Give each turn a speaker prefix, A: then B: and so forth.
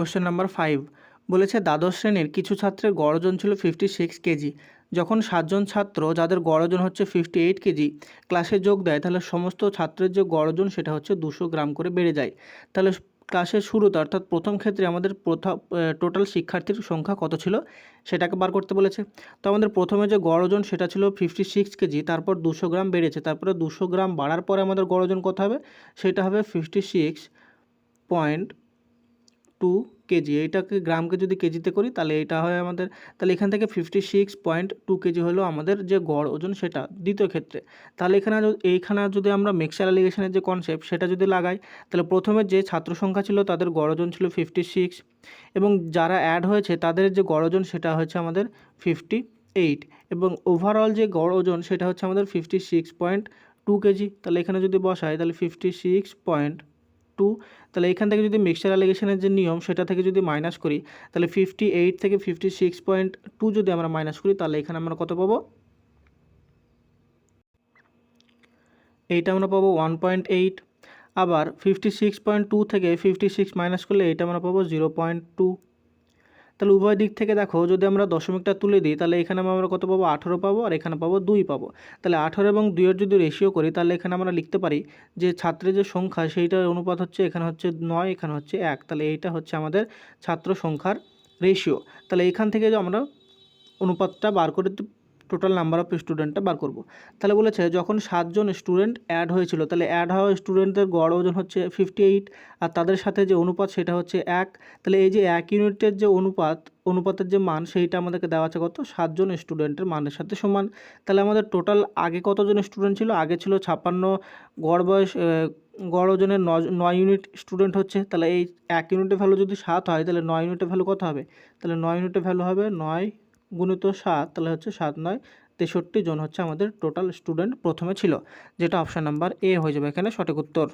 A: Question number five বলেছে, দ্বাদশ শ্রেণির কিছু ছাত্রের গড় ওজন ছিল ফিফটি সিক্স কেজি। যখন সাতজন ছাত্র যাদের গড় ওজন হচ্ছে ফিফটি এইট কেজি ক্লাসে যোগ দেয়, তাহলে সমস্ত ছাত্রের যে গড় ওজন সেটা হচ্ছে দুশো গ্রাম করে বেড়ে যায়। তাহলে ক্লাসের শুরুতে, অর্থাৎ প্রথম ক্ষেত্রে আমাদের প্রথম টোটাল শিক্ষার্থীর সংখ্যা কত ছিল? সেটাকে বার করতে বলেছে। তো আমাদের প্রথমে যে গড় ওজন সেটা ছিল ফিফটি সিক্স কেজি, তারপর দুশো গ্রাম বেড়েছে। তারপরে দুশো গ্রাম বাড়ার পরে আমাদের গড় ওজন কত হবে? সেটা হবে fifty six point two KG এইটাকে গ্রামকে যদি কেজিতে করি, তাহলে এটা হয় আমাদের, তাহলে এখান থেকে fifty six point two KG হলো আমাদের যে গড় ওজন সেটা দ্বিতীয় ক্ষেত্রে। তাহলে এখানে এইখানে যদি আমরা মিক্সার অ্যালিগেশনের যে কনসেপ্ট সেটা যদি লাগাই, তাহলে প্রথমে যে ছাত্র সংখ্যা ছিল তাদের গড় ওজন ছিল ফিফটি সিক্স এবং যারা অ্যাড হয়েছে, তাদের যে গড় ওজন সেটা হচ্ছে আমাদের ফিফটি এইট এবং ওভারঅল যে গড় ওজন সেটা হচ্ছে আমাদের fifty six point two KG তাহলে এখানে যদি বসাই, তাহলে ফিফটি সিক্স পয়েন্ট টু তাহলে এখান থেকে যদি মিক্সচার অ্যালিগেশনের যে নিয়ম, সেটা থেকে যদি মাইনাস করি, তাহলে ফিফটি এইট থেকে ফিফটি সিক্স পয়েন্ট টু যদি আমরা মাইনাস করি, তাহলে এখানে আমরা কত পাবো? এইটা আমরা পাবো ওয়ান পয়েন্ট এইট আবার ফিফটি সিক্স পয়েন্ট টু থেকে ফিফটি সিক্স মাইনাস করলে এইটা আমরা পাবো জিরো পয়েন্ট টু তাহলে উভয় দিক থেকে দেখো, যদি আমরা দশমিকটা তুলে দিই, তাহলে এখানে আমরা কত পাবো? আঠেরো পাবো আর এখানে পাবো দুই পাবো। তাহলে আঠেরো এবং দুইয়ের যদি রেশিও করি, তাহলে এখানে আমরা লিখতে পারি যে ছাত্রের যে সংখ্যা, সেইটার অনুপাত হচ্ছে এখানে হচ্ছে নয়, এখানে হচ্ছে এক। তাহলে এইটা হচ্ছে আমাদের ছাত্র সংখ্যার রেশিও তাহলে এখান থেকে যে আমরা অনুপাতটা বার করে টোটাল নাম্বার অফ স্টুডেন্টটা বার করব। তাহলে বলেছে, যখন সাতজন স্টুডেন্ট অ্যাড হয়েছিল, তাহলে অ্যাড হওয়া স্টুডেন্টদের গড় ওজন হচ্ছে ফিফটি এইট আর তাদের সাথে যে অনুপাত সেটা হচ্ছে এক। তাহলে এই যে এক ইউনিটের যে অনুপাত, অনুপাতের যে মান, সেইটা আমাদেরকে দেওয়া আছে কত? সাতজন স্টুডেন্টের মানের সাথে সমান। তাহলে আমাদের টোটাল আগে কতজন স্টুডেন্ট ছিল? আগে ছিল ছাপ্পান্ন, গড় বয়স গড় ওজনের নয় ইউনিট স্টুডেন্ট হচ্ছে। তাহলে এই এক ইউনিটের ভ্যালু যদি সাত হয়, তাহলে নয় ইউনিটের ভ্যালু কত হবে? তাহলে নয় ইউনিটের ভ্যালু হবে নয় গুণিত সাত, তাহলে হচ্ছে সাত নয়, তেষট্টি জন হচ্ছে আমাদের টোটাল স্টুডেন্ট প্রথমে ছিল, যেটা অপশান নাম্বার এ হয়ে যাবে এখানে সঠিক উত্তর।